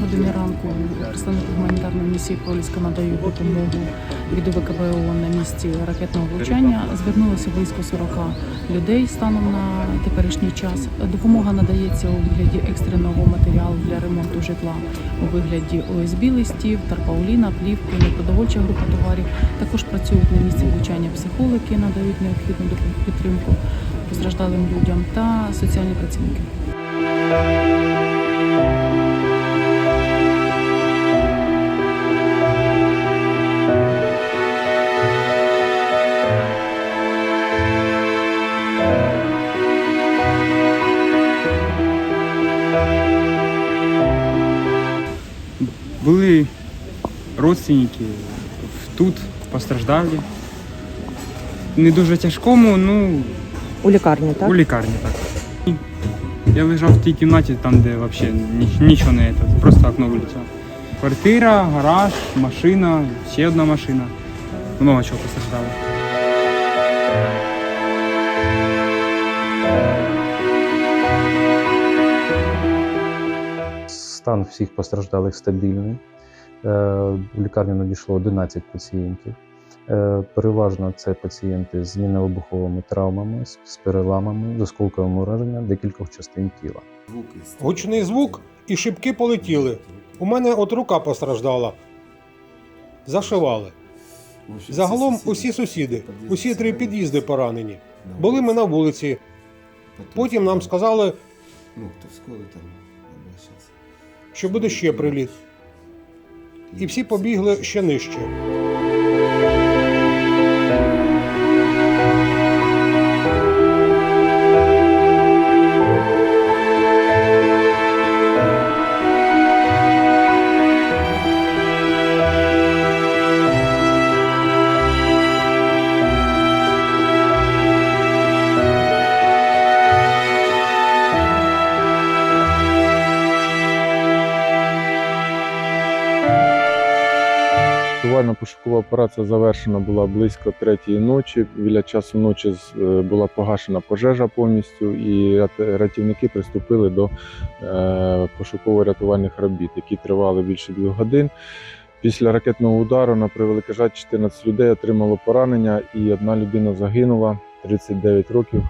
годині ранку представники гуманітарної місії Проліска надають допомогу від ВКБ ООН на місці ракетного влучання. Звернулося близько 40 людей станом на теперішній час. Допомога надається у вигляді екстреного матеріалу для ремонту житла у вигляді ОСБ листів, тарпауліна, плівки, непродовольча група товарів. Також працюють на місці влучання психологи, надають необхідну підтримку постраждалим людям та соціальні працівники. Были родственники тут постраждали. Не дуже тяжкому, ну У лікарні, так? у лікарні так. Я лежав в тій кімнаті, там, де взагалі нічого не це, просто окно вилетіло. Квартира, гараж, машина, ще одна машина. Много чого постраждало. Стан всіх постраждалих стабільний. Е, В лікарню надійшло 11 пацієнтів. Е, Переважно це пацієнти з мінно-вибуховими травмами, з переламами, з осколковим ураженням декількох частин тіла. Гучний звук і шибки полетіли. У мене от рука постраждала. Зашивали. Загалом усі сусіди, усі три під'їзди поранені. Були ми на вулиці. Потім нам сказали, Ну, там. Що буде ще приліт. І всі побігли ще нижче. Рятувально-пошукова операція завершена була близько третьої ночі. Біля часу ночі е, була погашена пожежа повністю, і рят- рятівники приступили до е, пошуково-рятувальних робіт, які тривали більше двох годин. Після ракетного удару, на превеликий жаль, 14 людей отримало поранення, і одна людина загинула 39 років.